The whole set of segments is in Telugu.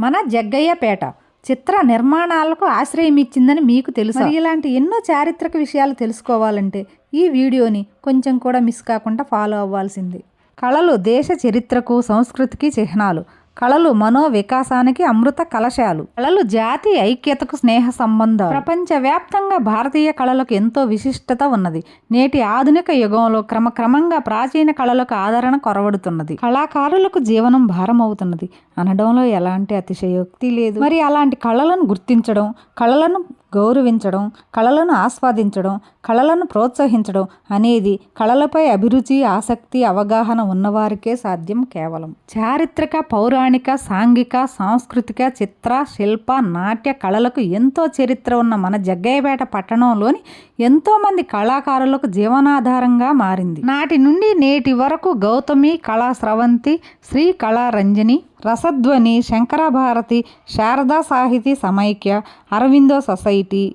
మన జగ్గయ్యపేట చిత్ర నిర్మాణాలకు ఆశ్రయం ఇచ్చిందని మీకు తెలుసు? ఇలాంటి ఎన్నో చారిత్రక విషయాలు తెలుసుకోవాలంటే ఈ వీడియోని కొంచెం కూడా మిస్ కాకుండా ఫాలో అవ్వాల్సింది. కళలు దేశ చరిత్రకు సంస్కృతికి చిహ్నాలు. కళలు మనో వికాసానికి అమృత కలశాలు. కళలు జాతి ఐక్యతకు స్నేహ సంబంధం ప్రపంచవ్యాప్తంగా భారతీయ కళలకు ఎంతో విశిష్టత ఉన్నది. నేటి ఆధునిక యుగంలో క్రమక్రమంగా ప్రాచీన కళలకు ఆదరణ కొరవడుతున్నది. కళాకారులకు జీవనం భారం అవుతున్నది అనడంలో ఎలాంటి అతిశయోక్తి లేదు. మరి అలాంటి కళలను గుర్తించడం కళలను గౌరవించడం కళలను ఆస్వాదించడం కళలను ప్రోత్సహించడం అనేది కళలపై అభిరుచి ఆసక్తి అవగాహన ఉన్నవారికే సాధ్యం కేవలం. చారిత్రక పౌరాణిక సాంఘిక సాంస్కృతిక చిత్ర శిల్ప నాట్య కళలకు ఎంతో చరిత్ర ఉన్న మన జగ్గయ్యపేట పట్టణంలోని ఎంతోమంది కళాకారులకు జీవనాధారంగా మారింది. నాటి నుండి నేటి వరకు గౌతమి కళా స్రవంతి శ్రీ కళారంజని రసధ్వని శంకరభారతి శారదా సాహితీ సమైక్య అరవిందో సొసైటీ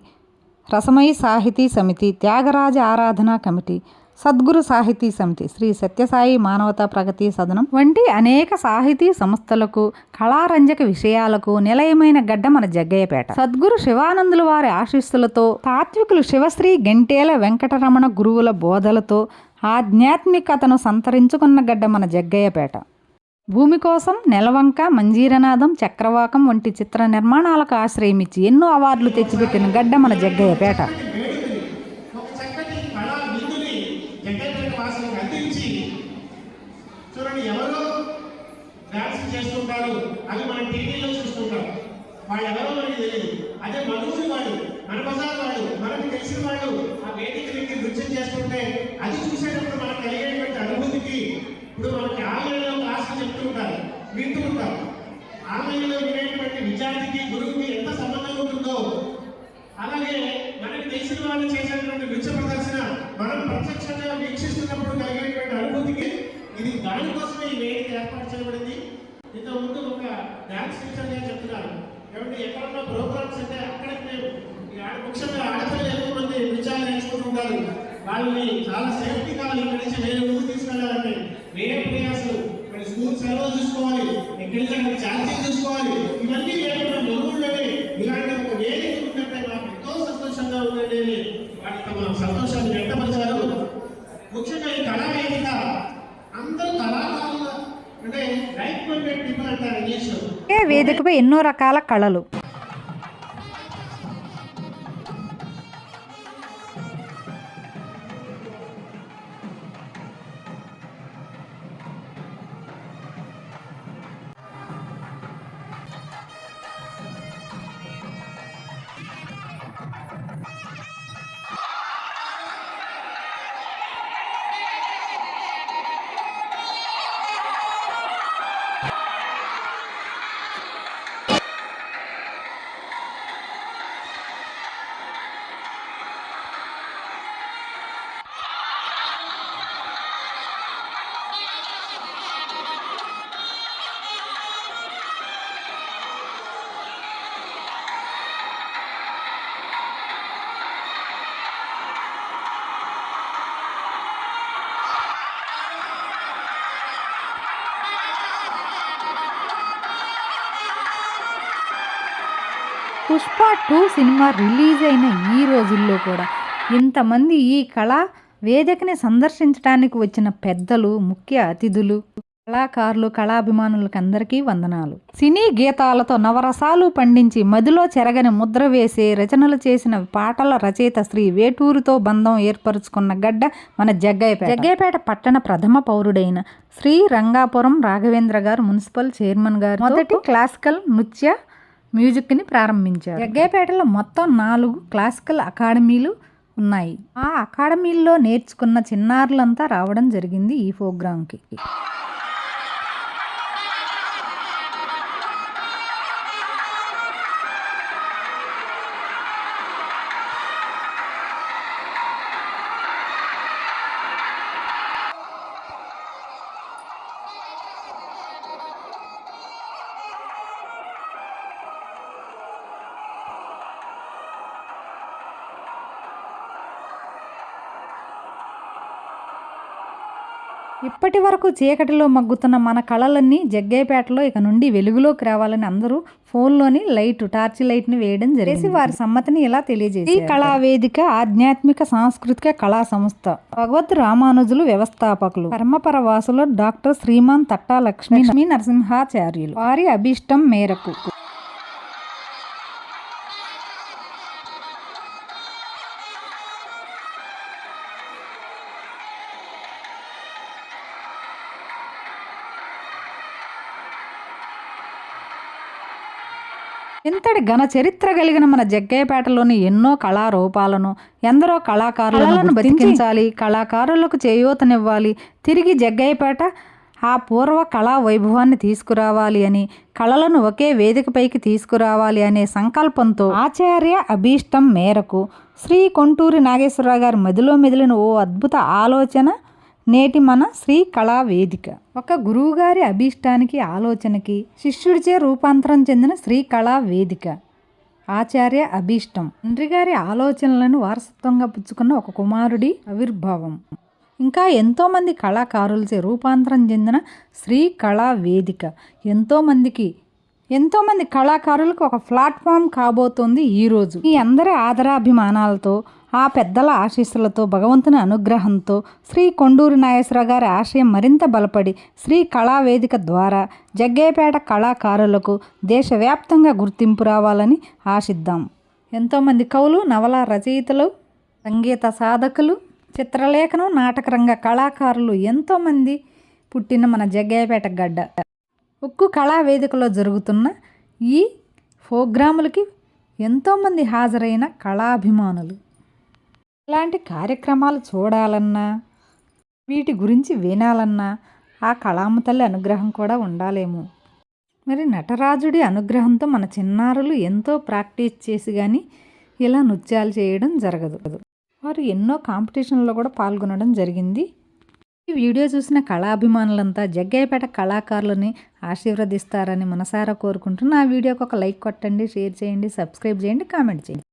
రసమయి సాహితీ సమితి త్యాగరాజ ఆరాధన కమిటీ సద్గురు సాహితీ సమితి శ్రీ సత్యసాయి మానవతా ప్రగతి సదనం వంటి అనేక సాహితీ సంస్థలకు కళారంజక విషయాలకు నిలయమైన గడ్డ మన జగ్గయ్యపేట. సద్గురు శివానందుల వారి ఆశీస్సులతో తాత్వికులు శివశ్రీ గంటేల వెంకటరమణ గురువుల బోధలతో ఆధ్యాత్మికతను సంతరించుకున్న గడ్డ మన జగ్గయ్యపేట. భూమి కోసం నెలవంక మంజీరనాథం చక్రవాకం వంటి చిత్ర నిర్మాణాలకు ఆశ్రయమిచ్చి ఎన్నో అవార్డులు తెచ్చిపెట్టిన గడ్డ మన జగ్గయ్యపేట చూడండి ఎవరో డాన్స్ చేస్తుంటారు. అది మనం టీవీలో చూస్తుంటాం వాళ్ళు ఎవరో మనకి తెలియదు అదే వాడు మన బజార్ వాడు మనకు తెలిసిన వాడు ఆ వేదిక నృత్యం చేస్తుంటే అది చూసేటప్పుడు మనకు కలిగేటువంటి అనుభూతికి ఇప్పుడు మనకి ఆన్లైన్లో చెప్తూ ఉంటారు వింటూ ఉంటాం ఆన్లైన్లో వినేటువంటి విద్యార్థికి గురువుకి ఎంత సంబంధం ఉంటుందో అలాగే మనకి తెలిసిన వాళ్ళు చేసేటువంటి నృత్య ప్రదర్శన మనం ప్రత్యక్షంగా వీక్షిస్తున్నప్పుడు కలిగేటువంటి అనుభూతికి ఇది దానికోసమే ఈ వేదిక ఏర్పాటు చేయబడింది. ఇంత ముందు ఒక డాన్స్ టీచర్గా చెప్తున్నారు ఏమంటే ఎక్కడన్నా ప్రోగ్రామ్స్ అంటే అక్కడికి మేము ముఖ్యంగా ఆడపిల్లలు ఎక్కువ మంది విచారణ నేర్చుకుంటుంటారు వాళ్ళని చాలా సేఫ్టీ కావాలి ఇక్కడి నుంచి వేరే ఊరు తీసుకెళ్ళాలంటే వేరే ప్రయాసాలు ఇక్కడ స్కూల్ సెలవు చూసుకోవాలి ఎక్కడి అక్కడ ఛార్జింగ్ చూసుకోవాలి ఇవన్నీ లేకుండా మనూళ్ళనే ఇలాంటి ఒక వేదిక ఉందంటే నాకు ఎంతో సంతోషంగా ఉందండి. అని తమ సంతోషాన్ని వ్యక్తపరిచారు. ముఖ్యంగా ఈ కళా వేదిక అందరూ కళాకారులు అంటే లైక్ మైండెడ్ పీపుల్ అంటారు ఇంగ్లీష్లో. వేదికపై ఎన్నో రకాల కళలు. పుష్ప టూ సినిమా రిలీజ్ అయిన ఈ రోజుల్లో కూడా ఇంతమంది ఈ కళా వేదికని సందర్శించడానికి వచ్చిన పెద్దలు ముఖ్య అతిథులు కళాకారులు కళాభిమానులకు అందరికీ వందనాలు. సినీ గీతాలతో నవరసాలు పండించి మదిలో చెరగని ముద్ర వేసే రచనలు చేసిన పాటల రచయిత శ్రీ వేటూరుతో బంధం ఏర్పరచుకున్న గడ్డ మన జగ్గయ్యపేట. జగ్గయ్యపేట పట్టణ ప్రథమ పౌరుడైన శ్రీ రంగాపురం రాఘవేంద్ర గారు మున్సిపల్ చైర్మన్ గారు మొదటి క్లాసికల్ నృత్య మ్యూజిక్ని ప్రారంభించారు. జగ్గయ్యపేటలో మొత్తం నాలుగు క్లాసికల్ అకాడమీలు ఉన్నాయి. ఆ అకాడమీల్లో నేర్చుకున్న చిన్నారులంతా రావడం జరిగింది ఈ ప్రోగ్రాంకి. ఇప్పటి వరకు చీకటిలో మగ్గుతున్న మన కళలన్నీ జగ్గయ్యపేటలో ఇక నుండి వెలుగులోకి రావాలని అందరూ ఫోన్లోని లైట్ టార్చ్ లైట్ని వేయడం జరిగింది. వారి సమ్మతిని ఇలా తెలియజేసి ఈ కళా వేదిక ఆధ్యాత్మిక సాంస్కృతిక కళా సంస్థ. భగవద్ రామానుజులు వ్యవస్థాపకులు. పరమపర వాసులు డాక్టర్ శ్రీమాన్ తట్టా లక్ష్మీ లక్ష్మీ నరసింహాచార్యులు. వారి అభిష్టం మేరకు. ఇంతటి ఘన చరిత్ర కలిగిన మన జగ్గయ్యపేటలోని ఎన్నో కళారూపాలను ఎందరో కళాకారులను బతికించాలి కళాకారులకు చేయూతనివ్వాలి తిరిగి జగ్గయ్యపేట ఆ పూర్వ కళా వైభవాన్ని తీసుకురావాలి అని కళలను ఒకే వేదికపైకి తీసుకురావాలి అనే సంకల్పంతో ఆచార్య అభీష్టం మేరకు శ్రీ కొంటూరి నాగేశ్వరరావు గారి మదిలో మెదిలిన ఓ అద్భుత ఆలోచన నేటి మన శ్రీ కళా వేదిక. ఒక గురువుగారి అభీష్టానికి ఆలోచనకి శిష్యుడిచే రూపాంతరం చెందిన శ్రీ కళా వేదిక. ఆచార్య అభీష్టం. తండ్రిగారి ఆలోచనలను వారసత్వంగా పుచ్చుకున్న ఒక కుమారుడి ఆవిర్భావం. ఇంకా ఎంతోమంది కళాకారులచే రూపాంతరం చెందిన శ్రీ కళా వేదిక. ఎంతోమందికి ఎంతోమంది కళాకారులకు ఒక ప్లాట్ఫామ్ కాబోతోంది ఈరోజు ఈ అందరి ఆదరాభిమానాలతో ఆ పెద్దల ఆశీస్సులతో భగవంతుని అనుగ్రహంతో శ్రీ కొండూరి నాగేశ్వరరావు గారి ఆశయం మరింత బలపడి శ్రీ కళావేదిక ద్వారా జగ్గేపేట కళాకారులకు దేశవ్యాప్తంగా గుర్తింపు రావాలని ఆశిద్దాం. ఎంతోమంది కవులు నవల రచయితలు సంగీత సాధకులు చిత్రలేఖనం నాటకరంగ కళాకారులు ఎంతోమంది పుట్టిన మన జగ్గయ్యపేట గడ్డ. ఉక్కు కళావేదికలో జరుగుతున్న ఈ ప్రోగ్రాములకి ఎంతోమంది హాజరైన కళాభిమానులు. ఇలాంటి కార్యక్రమాలు చూడాలన్నా వీటి గురించి వినాలన్నా ఆ కళామ తల్లి అనుగ్రహం కూడా ఉండాలేమో. మరి నటరాజుడి అనుగ్రహంతో మన చిన్నారులు ఎంతో ప్రాక్టీస్ చేసి కానీ ఇలా నృత్యాలు చేయడం జరగదు. వారు ఎన్నో కాంపిటీషన్లో కూడా పాల్గొనడం జరిగింది. ఈ వీడియో చూసిన కళాభిమానులంతా జగ్గయ్యపేట కళాకారులని ఆశీర్వదిస్తారని మనసారా కోరుకుంటున్నా. ఆ వీడియోకి ఒక లైక్ కొట్టండి షేర్ చేయండి సబ్స్క్రైబ్ చేయండి కామెంట్ చేయండి.